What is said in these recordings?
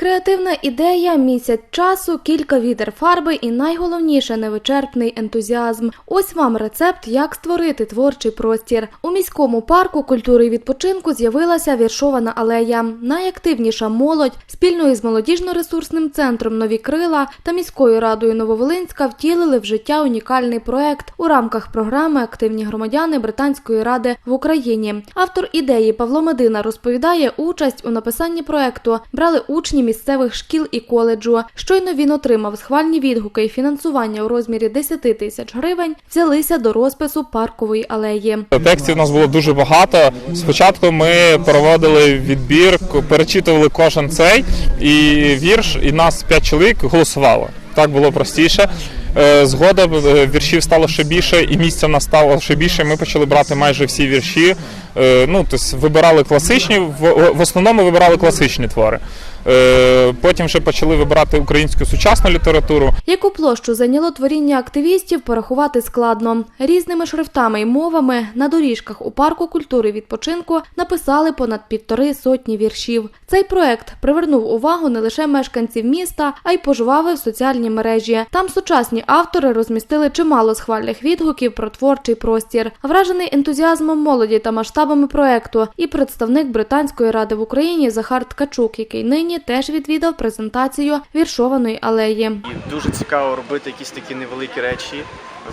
Креативна ідея, місяць часу, кілька відер фарби і найголовніше невичерпний ентузіазм. Ось вам рецепт, як створити творчий простір. У міському парку культури і відпочинку з'явилася віршована алея. Найактивніша молодь спільно із молодіжно-ресурсним центром Нові крила та міською радою Нововолинська втілили в життя унікальний проект у рамках програми Активні громадяни Британської ради в Україні. Автор ідеї Павло Медина розповідає, участь у написанні проекту брали учні місцевих шкіл і коледжу. Щойно він отримав схвальні відгуки і фінансування у розмірі 10 тисяч гривень. Взялися до розпису паркової алеї. Текстів у нас було дуже багато. Спочатку ми проводили відбір, перечитували кожен цей і вірш, і нас п'ять чоловік голосувало. Так було простіше. Е, Згодом е, віршів стало ще більше, і місця в нас стало ще більше. Ми почали брати майже всі вірші. Е, Ну, тобто вибирали класичні, в, в основному вибирали класичні твори. Е, Потім вже почали вибирати українську сучасну літературу. Яку площу зайняло творіння активістів, порахувати складно. Різними шрифтами і мовами на доріжках у парку культури відпочинку написали понад півтори сотні віршів. Цей проект привернув увагу не лише мешканців міста, а й пожвавив соціальні мережі. Там сучасні автори розмістили чимало схвальних відгуків про творчий простір. Вражений ентузіазмом молоді та масштабами проекту і представник Британської ради в Україні Захар Ткачук, який нині теж відвідав презентацію віршованої алеї. Дуже цікаво робити якісь такі невеликі речі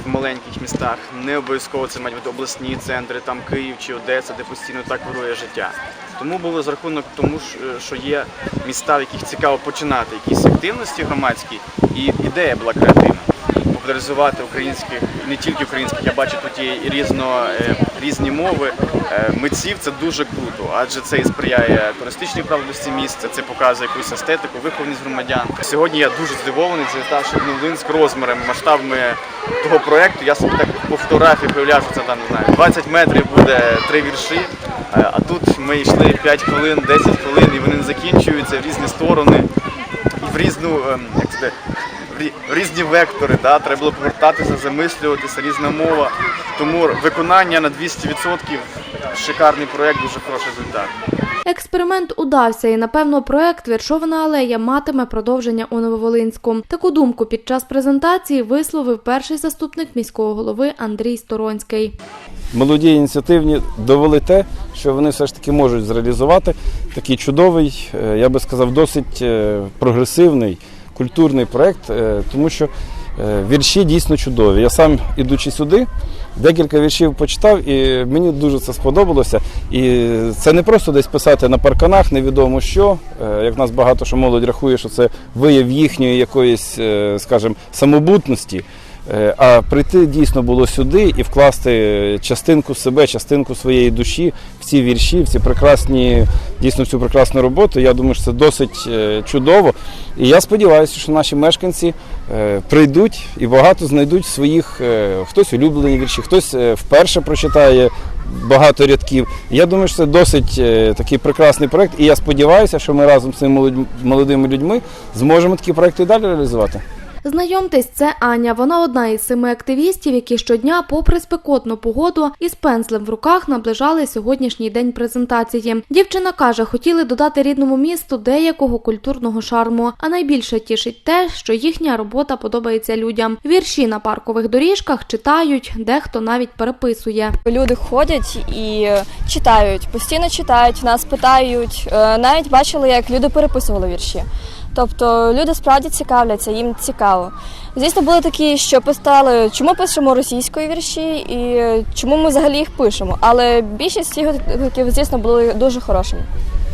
в маленьких містах. Не обов'язково це мають обласні центри, там Київ чи Одеса, де постійно так вирує життя. Тому було за рахунок тому, що є міста, в яких цікаво починати якісь активності громадські, і ідея була креативна. Популяризувати українських, не тільки українських, я бачу тут є різно, е, різні мови е, митців. Це дуже круто, адже це і сприяє туристичній правдості міста, це показує якусь естетику, вихованість громадян. Сьогодні я дуже здивований, завітавши в Новолинськ розмірами, масштабами того проекту. Я собі так по фотографії уявляв, що це там не знаю, 20 метрів буде три вірші. е, А тут ми йшли 5 хвилин, 10 хвилин, і вони не закінчуються в різні сторони і в різну ем, як це, різні вектори. Да? Треба було повертатися, замислюватися, різна мова. Тому виконання на 200% шикарний проект, дуже хороший результат. Експеримент удався, і напевно проект Віршована алея матиме продовження у Нововолинську. Таку думку під час презентації висловив перший заступник міського голови Андрій Сторонський. молоді ініціативні довели те, що вони все ж таки можуть зреалізувати такий чудовий, е, я би сказав, досить е, прогресивний культурний проєкт, е, тому що е, вірші дійсно чудові. Я сам, ідучи сюди, декілька віршів почитав, і мені дуже це сподобалося. І це не просто десь писати на парканах, невідомо що, е, як нас багато що молодь рахує, що це вияв їхньої якоїсь, скажімо, самобутності. Е, А прийти дійсно було сюди і вкласти частинку себе, частинку своєї душі в ці вірші, в ці прекрасні, дійсно в цю прекрасну роботу. Я думаю, що це досить е, чудово. І я сподіваюся, що наші мешканці е, прийдуть і багато знайдуть своїх, е, хтось улюблені вірші, хтось е, вперше прочитає багато рядків. Я думаю, що це досить е, такий прекрасний проект. І я сподіваюся, що ми разом з цими молодими людьми зможемо такі проекти далі реалізувати. Знайомтесь, це Аня. Вона одна із семи активістів, які щодня, попри спекотну погоду, із пензлем в руках наближали сьогоднішній день презентації. Дівчина каже, хотіли додати рідному місту деякого культурного шарму. А найбільше тішить те, що їхня робота подобається людям. Вірші на паркових доріжках читають, дехто навіть переписує. Люди ходять і читають, постійно читають, нас питають. Е, Навіть бачили, як люди переписували вірші. Тобто люди справді цікавляться, їм цікаво. Звісно, були такі, що питали, чому пишемо російської вірші і чому ми взагалі їх пишемо. Але більшість відгуків, звісно, були дуже хорошими.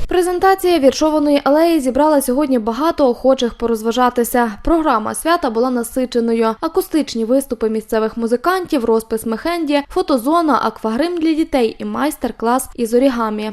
Презентація віршованої алеї зібрала сьогодні багато охочих порозважатися. Програма свята була насиченою. Акустичні виступи місцевих музикантів, розпис мехенді, фотозона, аквагрим для дітей і майстер-клас із орігамі.